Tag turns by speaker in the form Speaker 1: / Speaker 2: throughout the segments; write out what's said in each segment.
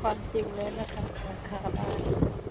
Speaker 1: ความจริงเลยนะคะราคาบ้าน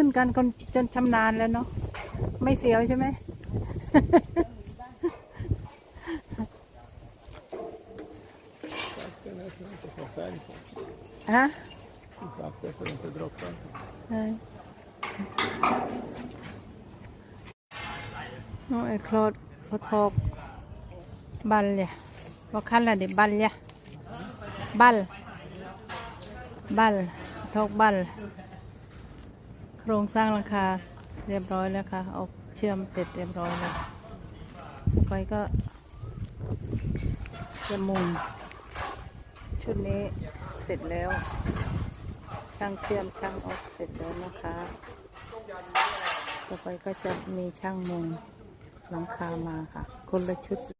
Speaker 1: ขึ้นกันคนจนชำนาญแล้วเนาะไม่เสียวใช่ไหม ฮะ
Speaker 2: Sakta så det inte droppar.
Speaker 1: ใช่น้องไอ้คลอดพอทอกบัลเลยว่าคันละเดี๋ยวบัลเลยบัลบัลทอกบัล โครงสร้างหลังคาเรียบร้อยแล้วค่ะเอาเชื่อมเสร็จเรียบร้อยแล้วไปก็จะมุงชุดนี้เสร็จแล้ว ช่างเชื่อมช่างออกเสร็จแล้วนะคะต่อไปก็จะมีช่างมุงหลังคามาค่ะ คนละชุด